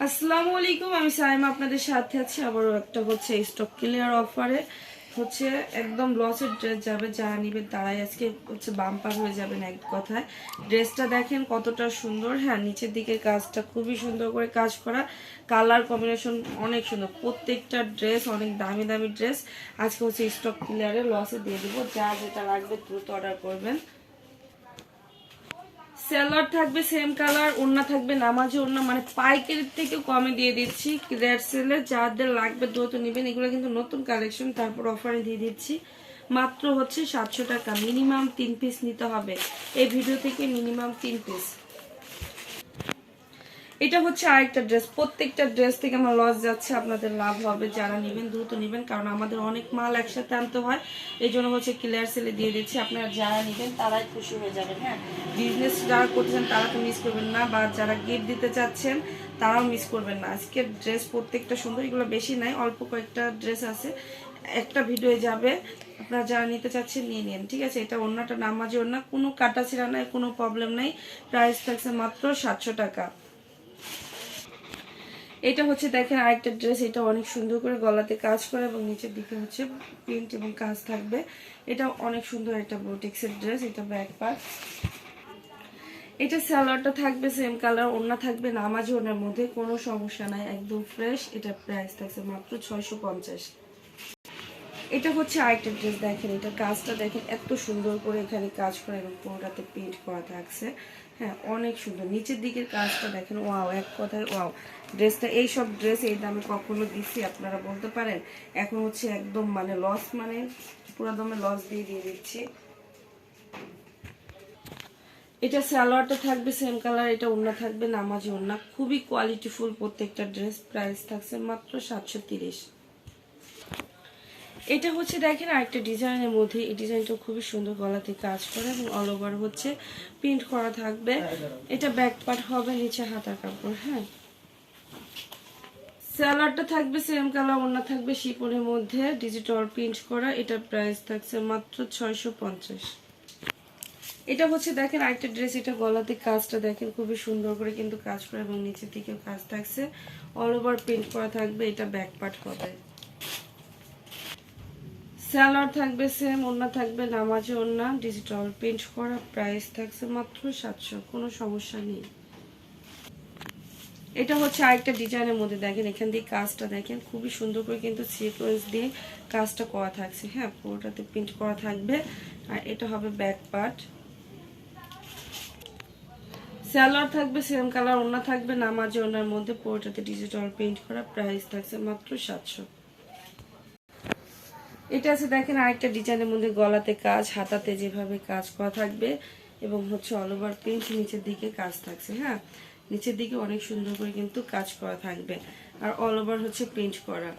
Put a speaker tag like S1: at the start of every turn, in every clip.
S1: আসসালামু আলাইকুম, আমি সাইমা আপনাদের সাথে আছি। আবারও একটা হচ্ছে স্টক ক্লিয়ার অফারে হচ্ছে একদম লসের ড্রেস যাবে যারা নিবে তারাই। আজকে হচ্ছে বাম্পার হয়ে যাবেন এক কথায়। ড্রেসটা দেখেন কতটা সুন্দর। হ্যাঁ নিচের দিকে কাজটা খুবই সুন্দর করে কাজ করা। কালার কম্বিনেশন অনেক সুন্দর। প্রত্যেকটা ড্রেস অনেক দামি দামি ড্রেস আজকে হচ্ছে স্টক ক্লিয়ারে লসে দিয়ে দিব। যা যেটা লাগবে দ্রুত অর্ডার করবেন। সেলার থাকবে সেম কালার ওড়না থাকবে, নামাজি ওড়না মানে পাইকারির থেকেও কমে দিয়ে দিচ্ছি। রেড সেলে যাদের লাগবে দ্রুত নেবেন, এগুলো কিন্তু নতুন কালেকশন তারপর অফারে দিয়ে দিচ্ছি। মাত্র হচ্ছে সাতশো টাকা মিনিমাম তিন পিস নিতে হবে। এই ভিডিও থেকে মিনিমাম তিন পিস এটা হচ্ছে আরেকটা ড্রেস প্রত্যেকটা ড্রেস থেকে আমার লস যাচ্ছে, আপনাদের লাভ হবে, যারা নেবেন দ্রুত নেবেন, কারণ আমাদের অনেক মাল একসাথে আনতে হয়। এই জন্য হচ্ছে ক্লিয়ার সেলে দিয়ে দিচ্ছি, আপনারা যারা নেবেন তারাই খুশি হয়ে যাবেন হ্যাঁ? বিজনেস যারা করতেছেন তারা তো মিস করবেন না, বা যারা গিফট দিতে চাচ্ছেন তারাও মিস করবেন না। আজকের ড্রেস প্রত্যেকটা সুন্দর, এগুলো বেশি নাই, অল্প কয়েকটা ড্রেস আছে। একটা ভিডিও যাবে, আপনারা যারা নিতে চাচ্ছেন নিয়ে নিন, ঠিক আছে? এটা অন্যটা নামাজি অন্য কোনো কাটা ছিঁড়া নাই, কোনো প্রবলেম নাই। প্রাইস থাকছে মাত্র সাতশো টাকা। এটা হচ্ছে, দেখেন আরেকটা ড্রেস এটা অনেক সুন্দর করে গলাতে কাজ করে এবং নিচের দিকে হচ্ছে প্রিন্ট এবং কাজ থাকবে। এটা অনেক সুন্দর একটা বোটিক্সের ড্রেস এটা ব্যাক পার্ট এটা স্যালোয়ারটা থাকবে সেম কালার ওড়না থাকবে নামাজ ওনার মধ্যে, কোনো সমস্যা নাই, একদম ফ্রেশ এটা প্রাইস থাকছে মাত্র ছয়শো পঞ্চাশ। এটা হচ্ছে আরেকটা ড্রেস দেখেন, এটা কাজটা দেখেন, এত সুন্দর করে এখানে কাজ করা এবং পুরোটাতে প্রিন্ট করা থাকছে। হ্যাঁ অনেক সুন্দর। নিচের দিকের কাজটা দেখেন, ওয়াও, এক কথায় ওয়াও। ড্রেসটা এই সব ড্রেস এই দামে কখনো দিচ্ছি আপনারা বলতে পারেন। এখন হচ্ছে একদম মানে লস মানে পুরো দমে লস দিয়ে দিয়ে দিচ্ছি। এটা সালোয়ারটা থাকবে সেম কালার এটা ওড়না থাকবে, নামাজি ওড়না। খুবই কোয়ালিটিফুল প্রত্যেকটা ড্রেস প্রাইস থাকছে মাত্র সাতশো তিরিশ। এটা হচ্ছে দেখেন আরেকটা ডিজাইনের মধ্যে। এই ডিজাইনটা খুবই সুন্দর গলাতে কাজ করে এবং অল ওভার হচ্ছে। প্রিন্ট করা থাকবে। এটা ব্যাক পার্ট হবে, নিচে হাতার কাপড় হ্যাঁ। স্যালাডটা থাকবে সেম কালার ওড়না থাকবে শিপনের মধ্যে। ডিজিটাল প্রিন্ট করা এটা প্রাইস থাকছে মাত্র ছয়শো পঞ্চাশ। এটা হচ্ছে দেখেন আরেকটা ড্রেস এটা গলাতে কাজটা দেখেন খুবই সুন্দর করে কিন্তু কাজ করে এবং নিচের দিকেও কাজ থাকছে। অল ওভার প্রিন্ট করা থাকবে, এটা ব্যাক পার্ট হবে। স্যালার থাকবে সেম, ওড়না থাকবে, নামাজে ওড়না ডিজিটাল প্রিন্ট করা প্রাইস থাকছে মাত্র সাতশো, কোনো সমস্যা নেই। এটা হচ্ছে আরেকটা ডিজাইনের মধ্যে, দেখেন এখান দিয়ে কাজটা দেখেন, খুবই সুন্দর করে কিন্তু সিকোয়েন্স দিয়ে কাজটা করা থাকছে। হ্যাঁ পুরোটাতে প্রিন্ট করা থাকবে, আর এটা হবে ব্যাক পার্ট স্যালোয়ার থাকবে সেম কালার ওড়না থাকবে, নামাজে ওনার মধ্যে পুরোটাতে ডিজিটাল প্রিন্ট করা প্রাইস থাকছে মাত্র সাতশো। এটা আছে, দেখেন, আরেকটা ডিজাইনের মধ্যে গলাতে কাজ, হাতাতে যেভাবে কাজ করা থাকবে এবং হচ্ছে অল ওভার প্রিন্ট নিচের দিকে কাজ থাকছে হ্যাঁ? নিচের দিকে অনেক সুন্দর করে কিন্তু কাজ করা থাকবে। আর অল ওভার হচ্ছে প্রিন্ট করা।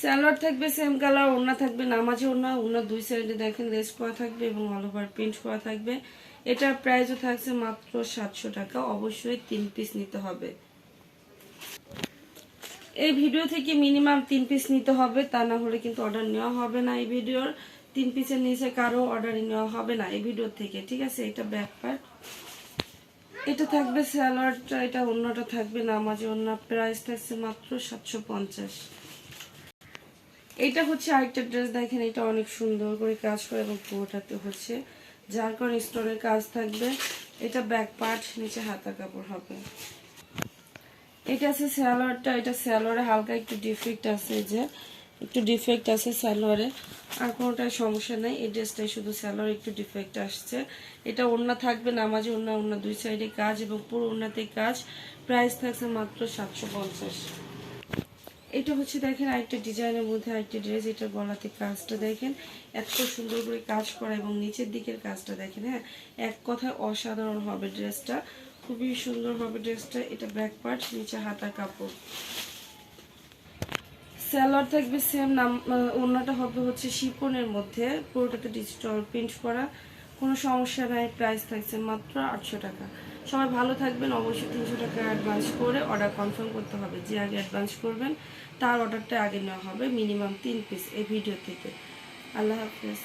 S1: স্যালোয়ার থাকবে সেম কালার ওড়না থাকবে নামাজে ওড়না ওড়না দুই সাইডে দেখেন লেস করা থাকবে এবং অল ওভার প্রিন্ট করা থাকবে। এটার প্রাইসও থাকছে মাত্র সাতশো টাকা, অবশ্যই তিন পিস নিতে হবে। এই ভিডিও থেকে মিনিমাম তিন পিস নিতে হবে, তা না হলে কিন্তু অর্ডার নেওয়া হবে না এই ভিডিওর। তিন পিসের নিচে কারও অর্ডার নেওয়া হবে না এই ভিডিও থেকে, ঠিক আছে? এটা ব্যাক পার্ট এটা থাকবে স্যালাডটা এটা অন্যটা থাকবে নামাজি অন্য প্রাইস থাকছে মাত্র সাতশো পঞ্চাশ। এটা হচ্ছে আরেকটা ড্রেস দেখেন এটা অনেক সুন্দর করে কাজ করে এবং পুরোটাতে হচ্ছে। যার কারণে স্টোনের কাজ থাকবে, এটা ব্যাক পার্ট নিচে হাতা কাপড় হবে। এটা আছে স্যালোয়ারটা, এটা স্যালোয়ারে হালকা একটু ডিফেক্ট আছে যে। একটু ডিফেক্ট আছে স্যালোয়ারে, আর কোনোটাই সমস্যা নেই। এই ড্রেসটাই শুধু স্যালোয়ার একটু ডিফেক্ট আসছে। এটা ওড়না থাকবে নামাজে ওড়না ওড়না দুই সাইডে কাজ এবং পুরো ওড়নাতে কাজ। প্রাইস থাকছে মাত্র সাতশো পঞ্চাশ। এটা হচ্ছে দেখেন আরেকটা ডিজাইনের মধ্যে আরেকটা ড্রেস এটা গলাতে কাজটা দেখেন। এত সুন্দর করে কাজ করা এবং নিচের দিকের কাজটা দেখেন হ্যাঁ? এক কথায় অসাধারণ হবে ড্রেসটা খুবই সুন্দর হবে ড্রেসটা, এটা ব্যাক পার্ট নিচে হাতা কাপড়। স্যালোয়ার থাকবে সেম নাম অন্যটা হবে হচ্ছে শিপনের মধ্যে, পুরোটাতে ডিজিটাল প্রিন্ট করা। কোনো সমস্যা নাই প্রাইস থাকছে মাত্র আটশো টাকা। সবাই ভালো থাকবেন, অবশ্যই তিনশো টাকা অ্যাডভান্স করে অর্ডার কনফার্ম করতে হবে। যে আগে অ্যাডভান্স করবেন, তার অর্ডারটা আগে নেওয়া হবে মিনিমাম তিন পিস এই ভিডিও থেকে। আল্লাহ হাফেজ।